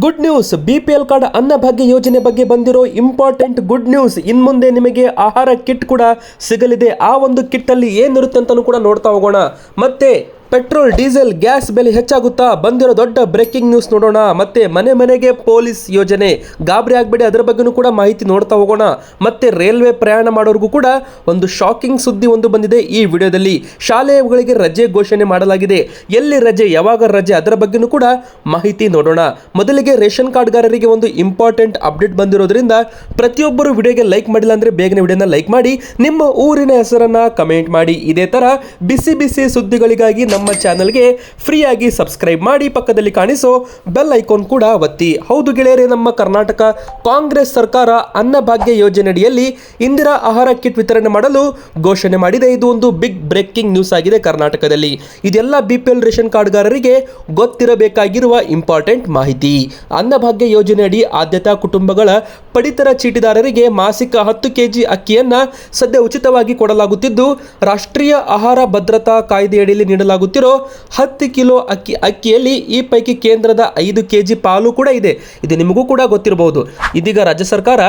Good news. B P L card Annabhagya ಯೋಜನೆ ಬಗ್ಗೆ ಬಂದಿರೋ ಇಂಪಾರ್ಟೆಂಟ್ ಗುಡ್ ನ್ಯೂಸ್. ಇನ್ ಮುಂದೆ ನಿಮಗೆ ಆಹಾರ ಕಿಟ್ ಕೂಡ ಸಿಗಲಿದೆ. ಆ ಒಂದು ಕಿಟ್ ಅಲ್ಲಿ ಏನಿರುತ್ತೆ ಅಂತಲೂ ಕೂಡ ನೋಡ್ತಾ ಹೋಗೋಣ. ಮತ್ತೆ ಪೆಟ್ರೋಲ್, ಡೀಸೆಲ್, ಗ್ಯಾಸ್ ಬೆಲೆ ಹೆಚ್ಚಾಗುತ್ತಾ ಬಂದಿರೋ ದೊಡ್ಡ ಬ್ರೇಕಿಂಗ್ ನ್ಯೂಸ್ ನೋಡೋಣ. ಮತ್ತೆ ಮನೆ ಮನೆಗೆ ಪೊಲೀಸ್ ಯೋಜನೆ. ಗಾಬರಿ ಆಗಬೇಡಿ, ಅದರ ಬಗ್ಗೆನೂ ಕೂಡ ಮಾಹಿತಿ ನೋಡ್ತಾ ಹೋಗೋಣ. ಮತ್ತೆ ರೈಲ್ವೆ ಪ್ರಯಾಣ ಮಾಡೋರಿಗೂ ಕೂಡ ಒಂದು ಶಾಕಿಂಗ್ ಸುದ್ದಿ ಒಂದು ಬಂದಿದೆ ಈ ವಿಡಿಯೋದಲ್ಲಿ. ಶಾಲೆಗಳಿಗೆ ರಜೆ ಘೋಷಣೆ ಮಾಡಲಾಗಿದೆ. ಎಲ್ಲಿ ರಜೆ, ಯಾವಾಗ ರಜೆ, ಅದರ ಬಗ್ಗೆನೂ ಕೂಡ ಮಾಹಿತಿ ನೋಡೋಣ. ಮೊದಲಿಗೆ ರೇಷನ್ ಕಾರ್ಡ್ಗಾರರಿಗೆ ಒಂದು ಇಂಪಾರ್ಟೆಂಟ್ ಅಪ್ಡೇಟ್ ಬಂದಿರೋದ್ರಿಂದ ಪ್ರತಿಯೊಬ್ಬರು ವಿಡಿಯೋಗೆ ಲೈಕ್ ಮಾಡಿಲ್ಲ ಅಂದರೆ ಬೇಗನೆ ವಿಡಿಯೋನ ಲೈಕ್ ಮಾಡಿ, ನಿಮ್ಮ ಊರಿನ ಹೆಸರನ್ನ ಕಮೆಂಟ್ ಮಾಡಿ. ಇದೇ ತರ ಬಿಸಿ ಬಿಸಿ ಸುದ್ದಿಗಳಿಗಾಗಿ ನಮ್ಮ ಚಾನಲ್ಗೆ ಫ್ರೀಯಾಗಿ ಸಬ್ಸ್ಕ್ರೈಬ್ ಮಾಡಿ ಪಕ್ಕದಲ್ಲಿ ಕಾಣಿಸೋ ಬೆಲ್ ಐಕಾನ್ ಕೂಡ ಒತ್ತಿ. ಹೌದು ಗೆಳೆಯರೇ, ನಮ್ಮ ಕರ್ನಾಟಕ ಕಾಂಗ್ರೆಸ್ ಸರ್ಕಾರ ಅನ್ನಭಾಗ್ಯ ಯೋಜನೆಯಡಿಯಲ್ಲಿ ಇಂದಿರಾ ಆಹಾರ ಕಿಟ್ ವಿತರಣೆ ಮಾಡಲು ಘೋಷಣೆ ಮಾಡಿದೆ. ಇದು ಒಂದು ಬಿಗ್ ಬ್ರೇಕಿಂಗ್ ನ್ಯೂಸ್ ಆಗಿದೆ ಕರ್ನಾಟಕದಲ್ಲಿ. ಇದೆಲ್ಲ ಬಿ ಪಿ ಎಲ್ ರೇಷನ್ ಕಾರ್ಡ್ಗಾರರಿಗೆ ಗೊತ್ತಿರಬೇಕಾಗಿರುವ ಇಂಪಾರ್ಟೆಂಟ್ ಮಾಹಿತಿ. ಅನ್ನಭಾಗ್ಯ ಯೋಜನೆಯಡಿ ಆದ್ಯತಾ ಕುಟುಂಬಗಳ ಪಡಿತರ ಚೀಟಿದಾರರಿಗೆ ಮಾಸಿಕ ಹತ್ತು ಕೆಜಿ ಅಕ್ಕಿಯನ್ನು ಸದ್ಯ ಉಚಿತವಾಗಿ ಕೊಡಲಾಗುತ್ತಿದ್ದು, ರಾಷ್ಟ್ರೀಯ ಆಹಾರ ಭದ್ರತಾ ಕಾಯ್ದೆಯಡಿಯಲ್ಲಿ ನೀಡಲಾಗುತ್ತಿರೋ ಹತ್ತು ಕಿಲೋ ಅಕ್ಕಿ ಅಕ್ಕಿಯಲ್ಲಿ ಈ ಪೈಕಿ ಕೇಂದ್ರದ ಐದು ಕೆಜಿ ಪಾಲು ಕೂಡ ಇದೆ. ಇದು ನಿಮಗೂ ಕೂಡ ಗೊತ್ತಿರಬಹುದು. ಇದೀಗ ರಾಜ್ಯ ಸರ್ಕಾರ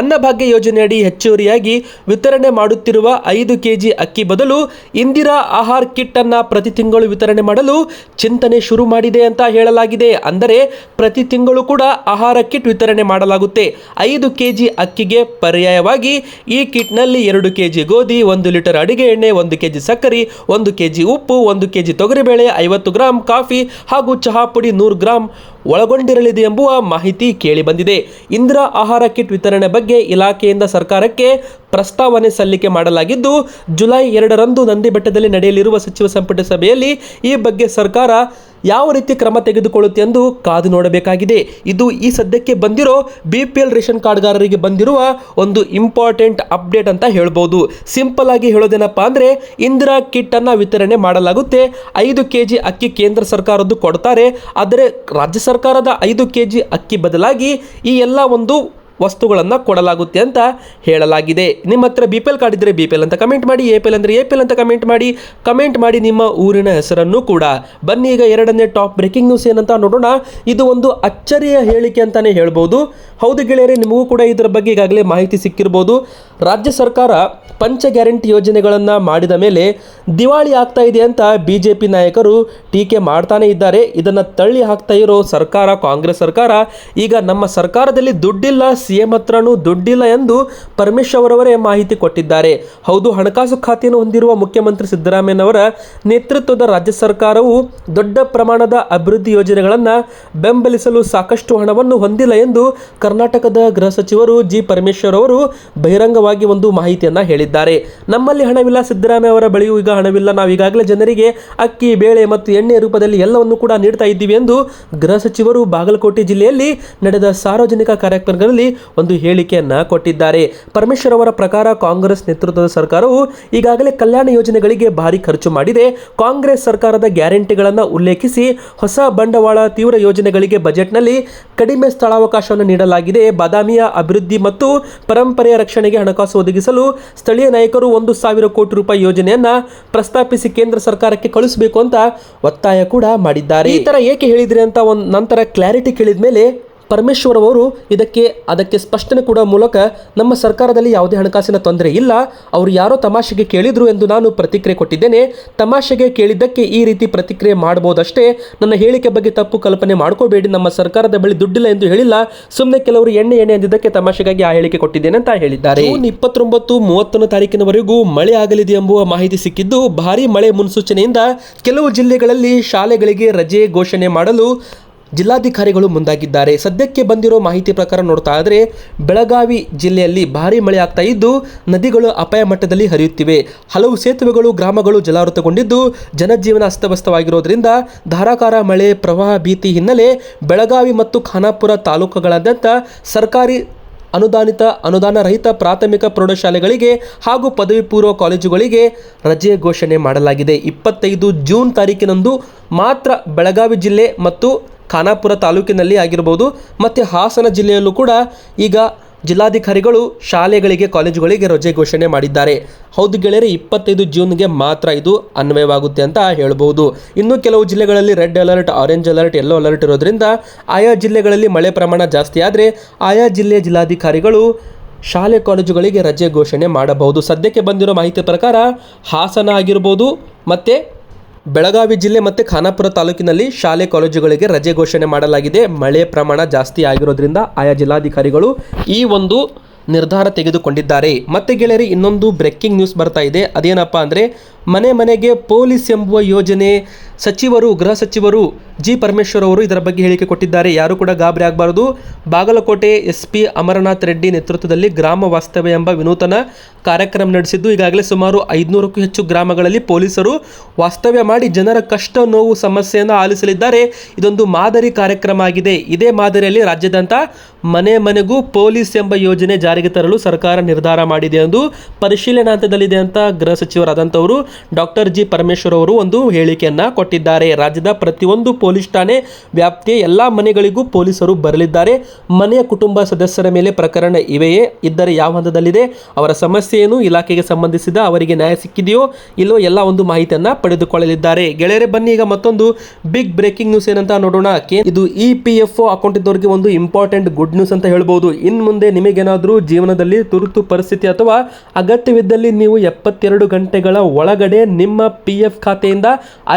ಅನ್ನಭಾಗ್ಯ ಯೋಜನೆಯಡಿ ಹೆಚ್ಚುವರಿಯಾಗಿ ವಿತರಣೆ ಮಾಡುತ್ತಿರುವ ಐದು ಕೆಜಿ ಅಕ್ಕಿ ಬದಲು ಇಂದಿರಾ ಆಹಾರ್ ಕಿಟ್ ಅನ್ನ ಪ್ರತಿ ತಿಂಗಳು ವಿತರಣೆ ಮಾಡಲು ಚಿಂತನೆ ಶುರು ಮಾಡಿದೆ ಅಂತ ಹೇಳಲಾಗಿದೆ. ಅಂದರೆ ಪ್ರತಿ ತಿಂಗಳು ಕೂಡ ಆಹಾರ ಕಿಟ್ ವಿತರಣೆ ಮಾಡಲಾಗುತ್ತೆ. ಐದು ಕೆಜಿ ಅಕ್ಕಿಗೆ ಪರ್ಯಾಯವಾಗಿ ಈ ಕಿಟ್ನಲ್ಲಿ ಎರಡು ಕೆಜಿ ಗೋಧಿ, ಒಂದು ಲೀಟರ್ ಅಡಿಗೆ ಎಣ್ಣೆ, ಒಂದು ಕೆಜಿ ಸಕ್ಕರೆ, ಒಂದು ಕೆಜಿ ಉಪ್ಪು, ಒಂದು ಕೆಜಿ ತೊಗರಿಬೇಳೆ, ಐವತ್ತು ಗ್ರಾಂ ಕಾಫಿ ಹಾಗೂ ಚಹಾ ಪುಡಿ ನೂರು ಗ್ರಾಂ ಒಳಗೊಂಡಿರಲಿದೆ ಎಂಬುವ ಮಾಹಿತಿ ಕೇಳಿಬಂದಿದೆ ಇಂದಿರಾ ಆಹಾರ ಕಿಟ್ ವಿತರಣೆ ಬಗ್ಗೆ ಇಲಾಖೆಯಿಂದ ಸರ್ಕಾರಕ್ಕೆ ಪ್ರಸ್ತಾವನೆ ಸಲ್ಲಿಕೆ ಮಾಡಲಾಗಿದ್ದು, ಜುಲೈ ಎರಡರಂದು ನಂದಿಬೆಟ್ಟದಲ್ಲಿ ನಡೆಯಲಿರುವ ಸಚಿವ ಸಂಪುಟ ಸಭೆಯಲ್ಲಿ ಈ ಬಗ್ಗೆ ಸರ್ಕಾರ ಯಾವ ರೀತಿ ಕ್ರಮ ತೆಗೆದುಕೊಳ್ಳುತ್ತೆ ಎಂದು ಕಾದು ನೋಡಬೇಕಾಗಿದೆ. ಇದು ಈ ಸದ್ಯಕ್ಕೆ ಬಂದಿರೋ ಬಿ ಪಿ ಎಲ್ ರೇಷನ್ ಕಾರ್ಡ್ಗಾರರಿಗೆ ಬಂದಿರುವ ಒಂದು ಇಂಪಾರ್ಟೆಂಟ್ ಅಪ್ಡೇಟ್ ಅಂತ ಹೇಳ್ಬೋದು. ಸಿಂಪಲ್ ಆಗಿ ಹೇಳೋದೇನಪ್ಪ ಅಂದರೆ, ಇಂದಿರಾ ಕಿಟ್ ಅನ್ನ ವಿತರಣೆ ಮಾಡಲಾಗುತ್ತೆ. ಐದು ಕೆ ಜಿ ಅಕ್ಕಿ ಕೇಂದ್ರ ಸರ್ಕಾರದ್ದು ಕೊಡ್ತಾರೆ. ಆದರೆ, ರಾಜ್ಯ ಸರ್ಕಾರದ ಐದು ಕೆ ಜಿ ಅಕ್ಕಿ ಬದಲಾಗಿ ಈ ಎಲ್ಲ ಒಂದು ವಸ್ತುಗಳನ್ನು ಕೊಡಲಾಗುತ್ತೆ ಅಂತ ಹೇಳಲಾಗಿದೆ. ನಿಮ್ಮ ಹತ್ರ ಬಿ ಪಿ ಎಲ್ ಕಾರ್ಡ್ ಇದ್ದರೆ ಬಿ ಪಿ ಎಲ್ ಅಂತ ಕಮೆಂಟ್ ಮಾಡಿ ಎ ಪಿ ಎಲ್ ಅಂದರೆ ಎ ಪಿ ಎಲ್ ಅಂತ ಕಮೆಂಟ್ ಮಾಡಿ ಕಮೆಂಟ್ ಮಾಡಿ ನಿಮ್ಮ ಊರಿನ ಹೆಸರನ್ನು ಕೂಡ. ಬನ್ನಿ ಈಗ ಎರಡನೇ ಟಾಪ್ ಬ್ರೇಕಿಂಗ್ ನ್ಯೂಸ್ ಏನಂತ ನೋಡೋಣ. ಇದು ಒಂದು ಅಚ್ಚರಿಯ ಹೇಳಿಕೆ ಅಂತಾನೆ ಹೇಳ್ಬೋದು. ಹೌದು ಗೆಳೆಯರೆ, ನಿಮಗೂ ಕೂಡ ಇದರ ಬಗ್ಗೆ ಈಗಾಗಲೇ ಮಾಹಿತಿ ಸಿಕ್ಕಿರ್ಬೋದು. ರಾಜ್ಯ ಸರ್ಕಾರ ಪಂಚ ಗ್ಯಾರಂಟಿ ಯೋಜನೆಗಳನ್ನು ಮಾಡಿದ ಮೇಲೆ ದಿವಾಳಿ ಆಗ್ತಾ ಇದೆ ಅಂತ ಬಿ ಜೆ ಪಿ ನಾಯಕರು ಟೀಕೆ ಮಾಡ್ತಾನೆ ಇದ್ದಾರೆ. ಇದನ್ನು ತಳ್ಳಿ ಹಾಕ್ತಾ ಇರೋ ಸರ್ಕಾರ, ಕಾಂಗ್ರೆಸ್ ಸರ್ಕಾರ, ಈಗ ನಮ್ಮ ಸರ್ಕಾರದಲ್ಲಿ ದುಡ್ಡಿಲ್ಲ ಸಿ ಎಂ ಹತ್ರನೂ ದುಡ್ಡಿಲ್ಲ ಎಂದು ಪರಮೇಶ್ವರ್ ಅವರವರೇ ಮಾಹಿತಿ ಕೊಟ್ಟಿದ್ದಾರೆ. ಹೌದು, ಹಣಕಾಸು ಖಾತೆಯನ್ನು ಹೊಂದಿರುವ ಮುಖ್ಯಮಂತ್ರಿ ಸಿದ್ದರಾಮಯ್ಯನವರ ನೇತೃತ್ವದ ರಾಜ್ಯ ಸರ್ಕಾರವು ದೊಡ್ಡ ಪ್ರಮಾಣದ ಅಭಿವೃದ್ಧಿ ಯೋಜನೆಗಳನ್ನು ಬೆಂಬಲಿಸಲು ಸಾಕಷ್ಟು ಹಣವನ್ನು ಹೊಂದಿಲ್ಲ ಎಂದು ಕರ್ನಾಟಕದ ಗೃಹ ಸಚಿವರು ಜಿ. ಪರಮೇಶ್ವರ್ ಅವರು ಬಹಿರಂಗವಾಗಿ ಒಂದು ಮಾಹಿತಿಯನ್ನ ಹೇಳಿದ್ದಾರೆ. ನಮ್ಮಲ್ಲಿ ಹಣವಿಲ್ಲ, ಸಿದ್ದರಾಮಯ್ಯ ಅವರ ಬಳಿಯೂ ಈಗ ಹಣವಿಲ್ಲ. ನಾವು ಈಗಾಗಲೇ ಜನರಿಗೆ ಅಕ್ಕಿ, ಬೇಳೆ ಮತ್ತು ಎಣ್ಣೆ ರೂಪದಲ್ಲಿ ಎಲ್ಲವನ್ನು ಕೂಡ ನೀಡ್ತಾ ಇದ್ದೀವಿ ಎಂದು ಗೃಹ ಸಚಿವರು ಬಾಗಲಕೋಟೆ ಜಿಲ್ಲೆಯಲ್ಲಿ ನಡೆದ ಸಾರ್ವಜನಿಕ ಕಾರ್ಯಕ್ರಮಗಳಲ್ಲಿ ಒಂದು ಹೇಳಿಕೆಯನ್ನ ಕೊಟ್ಟಿದ್ದಾರೆ. ಪರಮೇಶ್ವರ್ ಅವರ ಪ್ರಕಾರ ಕಾಂಗ್ರೆಸ್ ನೇತೃತ್ವದ ಸರ್ಕಾರವು ಈಗಾಗಲೇ ಕಲ್ಯಾಣ ಯೋಜನೆಗಳಿಗೆ ಭಾರಿ ಖರ್ಚು ಮಾಡಿದೆ. ಕಾಂಗ್ರೆಸ್ ಸರ್ಕಾರದ ಗ್ಯಾರಂಟಿಗಳನ್ನು ಉಲ್ಲೇಖಿಸಿ ಹೊಸ ಬಂಡವಾಳ ತೀವ್ರ ಯೋಜನೆಗಳಿಗೆ ಬಜೆಟ್ನಲ್ಲಿ ಕಡಿಮೆ ಸ್ಥಳಾವಕಾಶವನ್ನು ನೀಡಲಾಗಿದೆ. ಬಾದಾಮಿಯ ಅಭಿವೃದ್ಧಿ ಮತ್ತು ಪರಂಪರೆಯ ರಕ್ಷಣೆಗೆ ಹಣಕಾಸು ಒದಗಿಸಲು ಸ್ಥಳೀಯ ನಾಯಕರು ಒಂದು ಸಾವಿರ ಕೋಟಿ ರೂಪಾಯಿ ಯೋಜನೆಯನ್ನ ಪ್ರಸ್ತಾಪಿಸಿ ಕೇಂದ್ರ ಸರ್ಕಾರಕ್ಕೆ ಕಳಿಸಬೇಕು ಅಂತ ಒತ್ತಾಯ ಕೂಡ ಮಾಡಿದ್ದಾರೆ. ಈ ತರ ಏಕೆ ಹೇಳಿದ್ರಿ ಅಂತ ಒಂದು ನಂತರ ಕ್ಲಾರಿಟಿ ಕೇಳಿದ ಮೇಲೆ ಪರಮೇಶ್ವರ್ ಅವರು ಇದಕ್ಕೆ, ಅದಕ್ಕೆ ಸ್ಪಷ್ಟನೆ ಕೊಡುವ ಮೂಲಕ ನಮ್ಮ ಸರ್ಕಾರದಲ್ಲಿ ಯಾವುದೇ ಹಣಕಾಸಿನ ತೊಂದರೆ ಇಲ್ಲ. ಅವರು ಯಾರೋ ತಮಾಷೆಗೆ ಕೇಳಿದ್ರು ಎಂದು ನಾನು ಪ್ರತಿಕ್ರಿಯೆ ಕೊಟ್ಟಿದ್ದೇನೆ. ತಮಾಷೆಗೆ ಕೇಳಿದ್ದಕ್ಕೆ ಈ ರೀತಿ ಪ್ರತಿಕ್ರಿಯೆ ಮಾಡಬಹುದಷ್ಟೇ ನನ್ನ ಹೇಳಿಕೆ ಬಗ್ಗೆ ತಪ್ಪು ಕಲ್ಪನೆ ಮಾಡ್ಕೋಬೇಡಿ. ನಮ್ಮ ಸರ್ಕಾರದ ಬಳಿ ದುಡ್ಡಿಲ್ಲ ಎಂದು ಹೇಳಿಲ್ಲ. ಸುಮ್ಮನೆ ಕೆಲವರು ಎಣ್ಣೆ ಎಣ್ಣೆ ಅಂದಿದ್ದಕ್ಕೆ ತಮಾಷೆಗಾಗಿ ಆ ಹೇಳಿಕೆ ಕೊಟ್ಟಿದ್ದೇನೆ ಅಂತ ಹೇಳಿದ್ದಾರೆ. ಇಪ್ಪತ್ತೊಂಬತ್ತು, ಮೂವತ್ತೊಂದು ತಾರೀಕಿನವರೆಗೂ ಮಳೆ ಆಗಲಿದೆ ಎಂಬುವ ಮಾಹಿತಿ ಸಿಕ್ಕಿದ್ದು ಭಾರಿ ಮಳೆ ಮುನ್ಸೂಚನೆಯಿಂದ ಕೆಲವು ಜಿಲ್ಲೆಗಳಲ್ಲಿ ಶಾಲೆಗಳಿಗೆ ರಜೆ ಘೋಷಣೆ ಮಾಡಲು ಜಿಲ್ಲಾಧಿಕಾರಿಗಳು ಮುಂದಾಗಿದ್ದಾರೆ. ಸದ್ಯಕ್ಕೆ ಬಂದಿರೋ ಮಾಹಿತಿ ಪ್ರಕಾರ ನೋಡ್ತಾ ಆದರೆ ಬೆಳಗಾವಿ ಜಿಲ್ಲೆಯಲ್ಲಿ ಭಾರಿ ಮಳೆ ಆಗ್ತಾ ಇದ್ದು, ನದಿಗಳು ಅಪಾಯ ಮಟ್ಟದಲ್ಲಿ ಹರಿಯುತ್ತಿವೆ. ಹಲವು ಸೇತುವೆಗಳು, ಗ್ರಾಮಗಳು ಜಲಾವೃತಗೊಂಡಿದ್ದು, ಜನಜೀವನ ಅಸ್ತವ್ಯಸ್ತವಾಗಿರೋದ್ರಿಂದ ಧಾರಾಕಾರ ಮಳೆ ಪ್ರವಾಹ ಭೀತಿ ಹಿನ್ನೆಲೆ ಬೆಳಗಾವಿ ಮತ್ತು ಖಾನಾಪುರ ತಾಲೂಕುಗಳಾದ್ಯಂತ ಸರ್ಕಾರಿ ಅನುದಾನಿತ ಅನುದಾನ ರಹಿತ ಪ್ರಾಥಮಿಕ ಪ್ರೌಢಶಾಲೆಗಳಿಗೆ ಹಾಗೂ ಪದವಿ ಪೂರ್ವ ಕಾಲೇಜುಗಳಿಗೆ ರಜೆ ಘೋಷಣೆ ಮಾಡಲಾಗಿದೆ. ಇಪ್ಪತ್ತೈದು ಜೂನ್ ತಾರೀಕಿನಂದು ಮಾತ್ರ ಬೆಳಗಾವಿ ಜಿಲ್ಲೆ ಮತ್ತು ಖಾನಾಪುರ ತಾಲೂಕಿನಲ್ಲಿ ಆಗಿರ್ಬೋದು ಮತ್ತು ಹಾಸನ ಜಿಲ್ಲೆಯಲ್ಲೂ ಕೂಡ ಈಗ ಜಿಲ್ಲಾಧಿಕಾರಿಗಳು ಶಾಲೆಗಳಿಗೆ, ಕಾಲೇಜುಗಳಿಗೆ ರಜೆ ಘೋಷಣೆ ಮಾಡಿದ್ದಾರೆ. ಹೌದು ಗೆಳೆಯರೆ, ಇಪ್ಪತ್ತೈದು ಜೂನ್ಗೆ ಮಾತ್ರ ಇದು ಅನ್ವಯವಾಗುತ್ತೆ ಅಂತ ಹೇಳಬಹುದು. ಇನ್ನು ಕೆಲವು ಜಿಲ್ಲೆಗಳಲ್ಲಿ red alert, orange alert, yellow alert ಇರೋದ್ರಿಂದ ಆಯಾ ಜಿಲ್ಲೆಗಳಲ್ಲಿ ಮಳೆ ಪ್ರಮಾಣ ಜಾಸ್ತಿ ಆದರೆ ಆಯಾ ಜಿಲ್ಲೆಯ ಜಿಲ್ಲಾಧಿಕಾರಿಗಳು ಶಾಲೆ, ಕಾಲೇಜುಗಳಿಗೆ ರಜೆ ಘೋಷಣೆ ಮಾಡಬಹುದು. ಸದ್ಯಕ್ಕೆ ಬಂದಿರೋ ಮಾಹಿತಿ ಪ್ರಕಾರ ಹಾಸನ ಆಗಿರ್ಬೋದು ಮತ್ತು ಬೆಳಗಾವಿ ಜಿಲ್ಲೆ ಮತ್ತು ಖಾನಾಪುರ ತಾಲೂಕಿನಲ್ಲಿ ಶಾಲೆ ಕಾಲೇಜುಗಳಿಗೆ ರಜೆ ಘೋಷಣೆ ಮಾಡಲಾಗಿದೆ. ಮಳೆ ಪ್ರಮಾಣ ಜಾಸ್ತಿ ಆಗಿರೋದ್ರಿಂದ ಆಯಾ ಜಿಲ್ಲಾಧಿಕಾರಿಗಳು ಈ ಒಂದು ನಿರ್ಧಾರ ತೆಗೆದುಕೊಂಡಿದ್ದಾರೆ. ಮತ್ತೆ ಗೆಳೆಯರಿ, ಇನ್ನೊಂದು ಬ್ರೇಕಿಂಗ್ ನ್ಯೂಸ್ ಬರ್ತಾ ಇದೆ. ಅದೇನಪ್ಪ ಅಂದರೆ ಮನೆ ಮನೆಗೆ ಪೊಲೀಸ್ ಎಂಬುವ ಯೋಜನೆ ಸಚಿವರು, ಗೃಹ ಸಚಿವರು ಜಿ ಪರಮೇಶ್ವರ್ ಅವರು ಇದರ ಬಗ್ಗೆ ಹೇಳಿಕೆ ಕೊಟ್ಟಿದ್ದಾರೆ. ಯಾರು ಕೂಡ ಗಾಬರಿ ಆಗಬಾರದು. ಬಾಗಲಕೋಟೆ ಎಸ್ ಪಿ ಅಮರನಾಥ್ ರೆಡ್ಡಿ ನೇತೃತ್ವದಲ್ಲಿ ಗ್ರಾಮ ವಾಸ್ತವ್ಯ ಎಂಬ ವಿನೂತನ ಕಾರ್ಯಕ್ರಮ ನಡೆಸಿದ್ದು, ಈಗಾಗಲೇ ಸುಮಾರು ಐದುನೂರಕ್ಕೂ ಹೆಚ್ಚು ಗ್ರಾಮಗಳಲ್ಲಿ ಪೊಲೀಸರು ವಾಸ್ತವ್ಯ ಮಾಡಿ ಜನರ ಕಷ್ಟ ನೋವು ಸಮಸ್ಯೆಯನ್ನು ಆಲಿಸಲಿದ್ದಾರೆ. ಇದೊಂದು ಮಾದರಿ ಕಾರ್ಯಕ್ರಮ ಆಗಿದೆ. ಇದೇ ಮಾದರಿಯಲ್ಲಿ ರಾಜ್ಯದಂತ ಮನೆ ಮನೆಗೂ ಪೊಲೀಸ್ ಎಂಬ ಯೋಜನೆ ಜಾರಿಗೆ ತರಲು ಸರ್ಕಾರ ನಿರ್ಧಾರ ಮಾಡಿದೆ ಎಂದು ಪರಿಶೀಲನಾ ಹಂತದಲ್ಲಿದೆ ಅಂತ ಗೃಹ ಸಚಿವರಾದಂಥವರು ಡಾಕ್ಟರ್ ಜಿ ಪರಮೇಶ್ವರ್ ಅವರು ಒಂದು ಹೇಳಿಕೆಯನ್ನು ಕೊಟ್ಟಿದ್ದಾರೆ. ರಾಜ್ಯದ ಪ್ರತಿಯೊಂದು ಪೊಲೀಸ್ ಠಾಣೆ ವ್ಯಾಪ್ತಿಯ ಎಲ್ಲ ಮನೆಗಳಿಗೂ ಪೊಲೀಸರು ಬರಲಿದ್ದಾರೆ. ಮನೆಯ ಕುಟುಂಬ ಸದಸ್ಯರ ಮೇಲೆ ಪ್ರಕರಣ ಇವೆಯೇ? ಇದ್ದರೆ ಯಾವ ಹಂತದಲ್ಲಿದೆ? ಅವರ ಸಮಸ್ಯೆ ಏನು? ಇಲಾಖೆಗೆ ಸಂಬಂಧಿಸಿದ ಅವರಿಗೆ ನ್ಯಾಯ ಸಿಕ್ಕಿದೆಯೋ? ಇಲ್ಲೋ ಎಲ್ಲ ಒಂದು ಮಾಹಿತಿಯನ್ನ ಪಡೆದುಕೊಳ್ಳಲಿದ್ದಾರೆ. ಗೆಳೆಯರೆ, ಬನ್ನಿ ಈಗ ಮತ್ತೊಂದು ಬಿಗ್ ಬ್ರೇಕಿಂಗ್ ನ್ಯೂಸ್ ಏನಂತ ನೋಡೋಣ. ಇದು ಇ ಪಿ ಎಫ್ ಅಕೌಂಟ್ ಇದ್ದವರಿಗೆ ಒಂದು ಇಂಪಾರ್ಟೆಂಟ್ ಗುಡ್ ನ್ಯೂಸ್ ಅಂತ ಹೇಳ್ಬೋದು. ಇನ್ನು ಮುಂದೆ ನಿಮಗೇನಾದರೂ ಜೀವನದಲ್ಲಿ ತುರ್ತು ಪರಿಸ್ಥಿತಿ ಅಥವಾ ಅಗತ್ಯವಿದ್ದಲ್ಲಿ ನೀವು ಎಪ್ಪತ್ತೆರಡು ಗಂಟೆಗಳ ಒಳಗಡೆ ನಿಮ್ಮ ಪಿ ಎಫ್ ಖಾತೆಯಿಂದ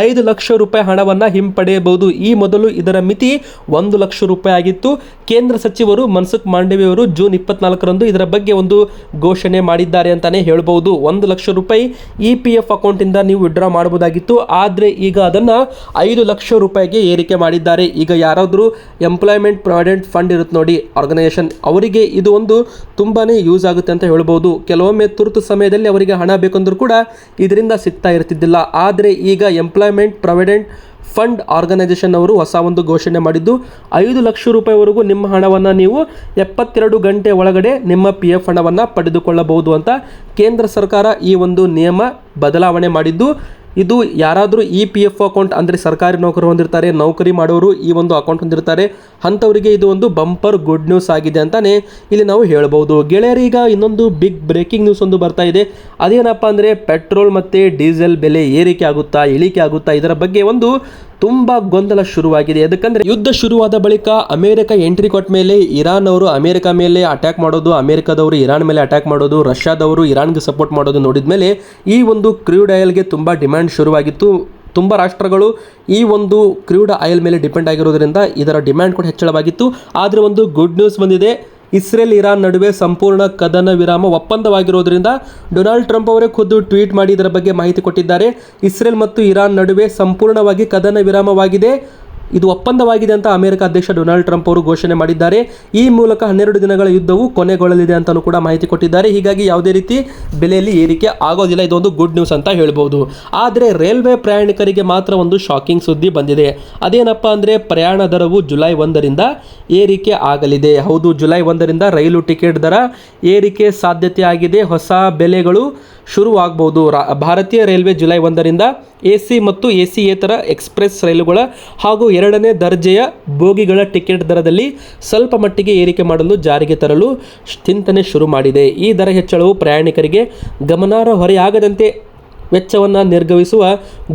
ಐದು ಲಕ್ಷ ರೂಪಾಯಿ ಹಣವನ್ನು ಹಿಂಪಡೆಯಬಹುದು. ಈ ಮೊದಲು ಇದರ ಮಿತಿ ಒಂದು ಲಕ್ಷ ರೂಪಾಯಿ ಆಗಿತ್ತು. ಕೇಂದ್ರ ಸಚಿವರು ಮನ್ಸುಖ್ ಮಾಂಡವಿ ಅವರು ಜೂನ್ ಇಪ್ಪತ್ನಾಲ್ಕರಂದು ಇದರ ಬಗ್ಗೆ ಒಂದು ಘೋಷಣೆ ಮಾಡಿದ್ದಾರೆ ಅಂತಾನೆ ಹೇಳ್ಬೋದು. ಒಂದು ಲಕ್ಷ ರೂಪಾಯಿ ಇ ಪಿ ಎಫ್ ಅಕೌಂಟಿಂದ ನೀವು ವಿಡ್ರಾ ಮಾಡಬಹುದಾಗಿತ್ತು. ಆದರೆ ಈಗ ಅದನ್ನು ಐದು ಲಕ್ಷ ರೂಪಾಯಿಗೆ ಏರಿಕೆ ಮಾಡಿದ್ದಾರೆ. ಈಗ ಯಾರಾದರೂ ಎಂಪ್ಲಾಯ್ಮೆಂಟ್ ಪ್ರಾವಿಡೆಂಟ್ ಫಂಡ್ ಇರುತ್ತೆ ನೋಡಿ ಆರ್ಗನೈಸೇಷನ್ ಅವರಿಗೆ ಇದು ಒಂದು ತುಂಬಾ ಯೂಸ್ ಆಗುತ್ತೆ ಅಂತ ಹೇಳ್ಬೋದು. ಕೆಲವೊಮ್ಮೆ ತುರ್ತು ಸಮಯದಲ್ಲಿ ಅವರಿಗೆ ಹಣ ಬೇಕಂದ್ರೂ ಕೂಡ ಇದರಿಂದ ಸಿಗ್ತಾ ಇರ್ತಿದ್ದಿಲ್ಲ. ಆದರೆ ಈಗ ಎಂಪ್ಲಾಯ್ಮೆಂಟ್ ಪ್ರಾವಿಡೆಂಟ್ ಫಂಡ್ ಆರ್ಗನೈಸೇಷನ್ ಅವರು ಹೊಸ ಒಂದು ಘೋಷಣೆ ಮಾಡಿದ್ದು, ಐದು ಲಕ್ಷ ರೂಪಾಯಿವರೆಗೂ ನಿಮ್ಮ ಹಣವನ್ನು ನೀವು ಎಪ್ಪತ್ತೆರಡು ಗಂಟೆ ಒಳಗಡೆ ನಿಮ್ಮ ಪಿ ಎಫ್ ಹಣವನ್ನು ಪಡೆದುಕೊಳ್ಳಬಹುದು ಅಂತ ಕೇಂದ್ರ ಸರ್ಕಾರ ಈ ಒಂದು ನಿಯಮ ಬದಲಾವಣೆ ಮಾಡಿದ್ದು. ಇದು ಯಾರಾದರೂ ಇ ಪಿ ಎಫ್ ಅಕೌಂಟ್, ಅಂದರೆ ಸರ್ಕಾರಿ ನೌಕರು ಹೊಂದಿರ್ತಾರೆ, ನೌಕರಿ ಮಾಡೋರು ಈ ಒಂದು ಅಕೌಂಟ್ ಹೊಂದಿರ್ತಾರೆ, ಅಂಥವರಿಗೆ ಇದು ಒಂದು ಬಂಪರ್ ಗುಡ್ ನ್ಯೂಸ್ ಆಗಿದೆ ಅಂತಾನೆ ಇಲ್ಲಿ ನಾವು ಹೇಳ್ಬೋದು. ಗೆಳೆಯರೀಗ ಇನ್ನೊಂದು ಬಿಗ್ ಬ್ರೇಕಿಂಗ್ ನ್ಯೂಸ್ ಒಂದು ಬರ್ತಾ ಇದೆ. ಅದೇನಪ್ಪ ಅಂದರೆ ಪೆಟ್ರೋಲ್ ಮತ್ತು ಡೀಸೆಲ್ ಬೆಲೆ ಏರಿಕೆ ಆಗುತ್ತಾ ಇಳಿಕೆ ಆಗುತ್ತಾ ಇದರ ಬಗ್ಗೆ ಒಂದು ತುಂಬಾ ಗೊಂದಲ ಶುರುವಾಗಿದೆ. ಯಾಕಂದ್ರೆ ಯುದ್ಧ ಶುರುವಾದ ಬಳಿಕ ಅಮೆರಿಕ ಎಂಟ್ರಿ ಕೊಟ್ಟ ಮೇಲೆ ಇರಾನ್ ಅವರು ಅಮೆರಿಕ ಮೇಲೆ ಅಟ್ಯಾಕ್ ಮಾಡೋದು, ಅಮೆರಿಕದವರು ಇರಾನ್ ಮೇಲೆ ಅಟ್ಯಾಕ್ ಮಾಡೋದು, ರಷ್ಯಾದವರು ಇರಾನ್ಗೆ ಸಪೋರ್ಟ್ ಮಾಡೋದು ನೋಡಿದ ಮೇಲೆ ಈ ಒಂದು ಕ್ರೂಡ್ ಆಯಿಲ್ಗೆ ತುಂಬ ಡಿಮ್ಯಾಂಡ್ ಶುರುವಾಗಿತ್ತು. ತುಂಬ ರಾಷ್ಟ್ರಗಳು ಈ ಒಂದು ಕ್ರೂಡ್ ಆಯಿಲ್ ಮೇಲೆ ಡಿಪೆಂಡ್ ಆಗಿರೋದ್ರಿಂದ ಇದರ ಡಿಮ್ಯಾಂಡ್ ಕೂಡ ಹೆಚ್ಚಳವಾಗಿತ್ತು. ಆದರೆ ಒಂದು ಗುಡ್ ನ್ಯೂಸ್ ಬಂದಿದೆ. ಇಸ್ರೇಲ್ ಇರಾನ್ ನಡುವೆ ಸಂಪೂರ್ಣ ಕದನ ವಿರಾಮ ಒಪ್ಪಂದವಾಗಿರುವುದರಿಂದ ಡೊನಾಲ್ಡ್ ಟ್ರಂಪ್ ಅವರೇ ಖುದ್ದು ಟ್ವೀಟ್ ಮಾಡಿ ಇದರ ಬಗ್ಗೆ ಮಾಹಿತಿ ಕೊಟ್ಟಿದ್ದಾರೆ. ಇಸ್ರೇಲ್ ಮತ್ತು ಇರಾನ್ ನಡುವೆ ಸಂಪೂರ್ಣವಾಗಿ ಕದನ ವಿರಾಮವಾಗಿದೆ. ಇದು ಒಪ್ಪಂದವಾಗಿದೆ ಅಂತ ಅಮೆರಿಕ ಅಧ್ಯಕ್ಷ ಡೊನಾಲ್ಡ್ ಟ್ರಂಪ್ ಅವರು ಘೋಷಣೆ ಮಾಡಿದ್ದಾರೆ. ಈ ಮೂಲಕ ಹನ್ನೆರಡು ದಿನಗಳ ಯುದ್ಧವು ಕೊನೆಗೊಳ್ಳಲಿದೆ ಅಂತಲೂ ಕೂಡ ಮಾಹಿತಿ ಕೊಟ್ಟಿದ್ದಾರೆ. ಹೀಗಾಗಿ ಯಾವುದೇ ರೀತಿ ಬೆಲೆಯಲ್ಲಿ ಏರಿಕೆ ಆಗೋದಿಲ್ಲ. ಇದೊಂದು ಗುಡ್ ನ್ಯೂಸ್ ಅಂತ ಹೇಳ್ಬೋದು. ಆದರೆ ರೈಲ್ವೆ ಪ್ರಯಾಣಿಕರಿಗೆ ಮಾತ್ರ ಒಂದು ಶಾಕಿಂಗ್ ಸುದ್ದಿ ಬಂದಿದೆ. ಅದೇನಪ್ಪ ಅಂದರೆ ಪ್ರಯಾಣ ದರವು ಜುಲೈ ಒಂದರಿಂದ ಏರಿಕೆ ಆಗಲಿದೆ. ಹೌದು, ಜುಲೈ ಒಂದರಿಂದ ರೈಲು ಟಿಕೆಟ್ ದರ ಏರಿಕೆ ಸಾಧ್ಯತೆ ಆಗಿದೆ. ಹೊಸ ಬೆಲೆಗಳು ಶುರುವಾಗಬಹುದು ಭಾರತೀಯ ರೈಲ್ವೆ ಜುಲೈ ಒಂದರಿಂದ ಎ ಸಿ ಮತ್ತು ಎ ಸಿ ಎಕ್ಸ್ಪ್ರೆಸ್ ರೈಲುಗಳ ಹಾಗೂ ಎರಡನೇ ದರ್ಜೆಯ ಬೋಗಿಗಳ ಟಿಕೆಟ್ ದರದಲ್ಲಿ ಸ್ವಲ್ಪ ಮಟ್ಟಿಗೆ ಏರಿಕೆ ಮಾಡಲು ಜಾರಿಗೆ ತರಲು ಚಿಂತನೆ ಶುರು ಮಾಡಿದೆ. ಈ ದರ ಹೆಚ್ಚಳವು ಪ್ರಯಾಣಿಕರಿಗೆ ಗಮನಾರ್ಹ ಹೊರೆಯಾಗದಂತೆ ವೆಚ್ಚವನ್ನು ನಿರ್ಗಮಿಸುವ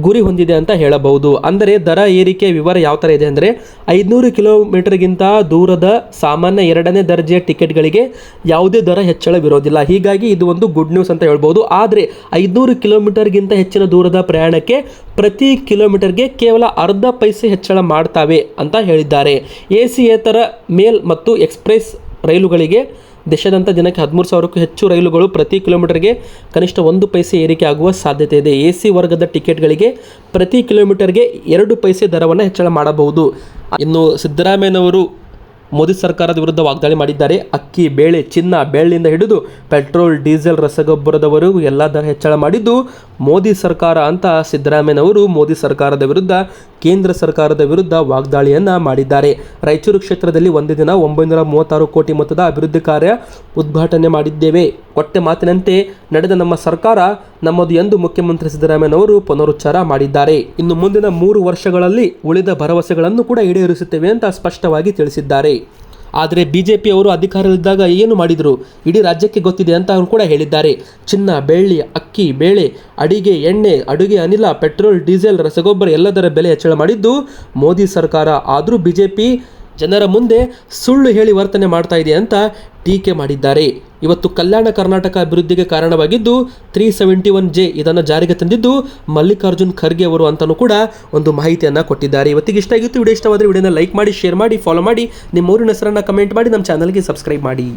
ಗುರಿ ಹೊಂದಿದೆ ಅಂತ ಹೇಳಬಹುದು. ಅಂದರೆ ದರ ಏರಿಕೆ ವಿವರ ಯಾವ ಥರ ಇದೆ ಅಂದರೆ ಐದುನೂರು ಕಿಲೋಮೀಟರ್ಗಿಂತ ದೂರದ ಸಾಮಾನ್ಯ ಎರಡನೇ ದರ್ಜೆಯ ಟಿಕೆಟ್ಗಳಿಗೆ ಯಾವುದೇ ದರ ಹೆಚ್ಚಳವಿರೋದಿಲ್ಲ. ಹೀಗಾಗಿ ಇದು ಒಂದು ಗುಡ್ ನ್ಯೂಸ್ ಅಂತ ಹೇಳ್ಬೋದು. ಆದರೆ ಐದುನೂರು ಕಿಲೋಮೀಟರ್ಗಿಂತ ಹೆಚ್ಚಿನ ದೂರದ ಪ್ರಯಾಣಕ್ಕೆ ಪ್ರತಿ ಕಿಲೋಮೀಟರ್ಗೆ ಕೇವಲ ಅರ್ಧ ಪೈಸೆ ಹೆಚ್ಚಳ ಮಾಡ್ತಾವೆ ಅಂತ ಹೇಳಿದ್ದಾರೆ. ಎ ಸಿ ಏತರ ಮೇಲ್ ಮತ್ತು ಎಕ್ಸ್ಪ್ರೆಸ್ ರೈಲುಗಳಿಗೆ ದೇಶಾದ್ಯಂತ ದಿನಕ್ಕೆ ಹದಿಮೂರು ಸಾವಿರಕ್ಕೂ ಹೆಚ್ಚು ರೈಲುಗಳು ಪ್ರತಿ ಕಿಲೋಮೀಟರ್ಗೆ ಕನಿಷ್ಠ ಒಂದು ಪೈಸೆ ಏರಿಕೆ ಆಗುವ ಸಾಧ್ಯತೆ ಇದೆ. ಎ ಸಿ ವರ್ಗದ ಟಿಕೆಟ್ಗಳಿಗೆ ಪ್ರತಿ ಕಿಲೋಮೀಟರ್ಗೆ ಎರಡು ಪೈಸೆ ದರವನ್ನು ಹೆಚ್ಚಳ ಮಾಡಬಹುದು. ಇನ್ನು ಸಿದ್ದರಾಮಯ್ಯನವರು ಮೋದಿ ಸರ್ಕಾರದ ವಿರುದ್ಧ ವಾಗ್ದಾಳಿ ಮಾಡಿದ್ದಾರೆ. ಅಕ್ಕಿ, ಬೇಳೆ, ಚಿನ್ನ, ಬೆಳ್ಳಿಯಿಂದ ಹಿಡಿದು ಪೆಟ್ರೋಲ್, ಡೀಸೆಲ್ ರಸಗೊಬ್ಬರದವರೆಗೂ ಎಲ್ಲ ದರ ಹೆಚ್ಚಳ ಮಾಡಿದ್ದು ಮೋದಿ ಸರ್ಕಾರ ಅಂತ ಸಿದ್ದರಾಮಯ್ಯನವರು ಮೋದಿ ಸರ್ಕಾರದ ವಿರುದ್ಧ, ಕೇಂದ್ರ ಸರ್ಕಾರದ ವಿರುದ್ಧ ವಾಗ್ದಾಳಿಯನ್ನ ಮಾಡಿದ್ದಾರೆ. ರಾಯಚೂರು ಕ್ಷೇತ್ರದಲ್ಲಿ ಒಂದೇ ದಿನ ಒಂಬೈನೂರ ಮೂವತ್ತಾರು ಕೋಟಿ ಮೊತ್ತದ ಅಭಿವೃದ್ಧಿ ಕಾರ್ಯ ಉದ್ಘಾಟನೆ ಮಾಡಿದ್ದೇವೆ. ಕೊಟ್ಟೆ ಮಾತಿನಂತೆ, ನಡೆದ ನಮ್ಮ ಸರ್ಕಾರ ನಮ್ಮದು ಎಂದು ಮುಖ್ಯಮಂತ್ರಿ ಸಿದ್ದರಾಮಯ್ಯನವರು ಪುನರುಚ್ಚಾರ ಮಾಡಿದ್ದಾರೆ. ಇನ್ನು ಮುಂದಿನ ಮೂರು ವರ್ಷಗಳಲ್ಲಿ ಉಳಿದ ಭರವಸೆಗಳನ್ನು ಕೂಡ ಈಡೇರಿಸುತ್ತೇವೆ ಅಂತ ಸ್ಪಷ್ಟವಾಗಿ ತಿಳಿಸಿದ್ದಾರೆ. ಆದರೆ ಬಿಜೆಪಿ ಅವರು ಅಧಿಕಾರದಲ್ಲಿದ್ದಾಗ ಏನು ಮಾಡಿದರು? ಇಡೀ ರಾಜ್ಯಕ್ಕೆ ಗೊತ್ತಿದೆ ಅಂತ ಅವರು ಕೂಡ ಹೇಳಿದ್ದಾರೆ. ಚಿನ್ನ, ಬೆಳ್ಳಿ, ಅಕ್ಕಿ, ಬೇಳೆ, ಅಡಿಗೆ, ಎಣ್ಣೆ, ಅಡುಗೆ, ಅನಿಲ, ಪೆಟ್ರೋಲ್, ಡೀಸೆಲ್, ರಸಗೊಬ್ಬರ ಎಲ್ಲದರ ಬೆಲೆ ಹೆಚ್ಚಳ ಮಾಡಿದ್ದು ಮೋದಿ ಸರ್ಕಾರ. ಆದರೂ ಬಿಜೆಪಿ ಜನರ ಮುಂದೆ ಸುಳ್ಳು ಹೇಳಿ ವರ್ತನೆ ಮಾಡ್ತಾ ಇದೆ ಅಂತ ಟೀಕೆ ಮಾಡಿದ್ದಾರೆ. ಇವತ್ತು ಕಲ್ಯಾಣ ಕರ್ನಾಟಕ ಅಭಿವೃದ್ಧಿಗೆ ಕಾರಣವಾಗಿದ್ದು ತ್ರೀ ಸೆವೆಂಟಿ ಒನ್ ಜೆ ಇದನ್ನು ಜಾರಿಗೆ ತಂದಿದ್ದು ಮಲ್ಲಿಕಾರ್ಜುನ್ ಖರ್ಗೆ ಅವರು ಅಂತಲೂ ಕೂಡ ಒಂದು ಮಾಹಿತಿಯನ್ನು ಕೊಟ್ಟಿದ್ದಾರೆ. ಇವತ್ತಿಗೆ ಇಷ್ಟ ಆಗಿತ್ತು, ವಿಡಿಯೋ ಇಷ್ಟವಾದರೆ ವಿಡಿಯೋನ ಲೈಕ್ ಮಾಡಿ, ಶೇರ್ ಮಾಡಿ ಫಾಲೋ ಮಾಡಿ. ನಿಮ್ಮ ಊರಿನ ಹೆಸರನ್ನು ಕಮೆಂಟ್ ಮಾಡಿ, ನಮ್ಮ ಚಾನಲ್ಗೆ ಸಬ್ಸ್ಕ್ರೈಬ್ ಮಾಡಿ.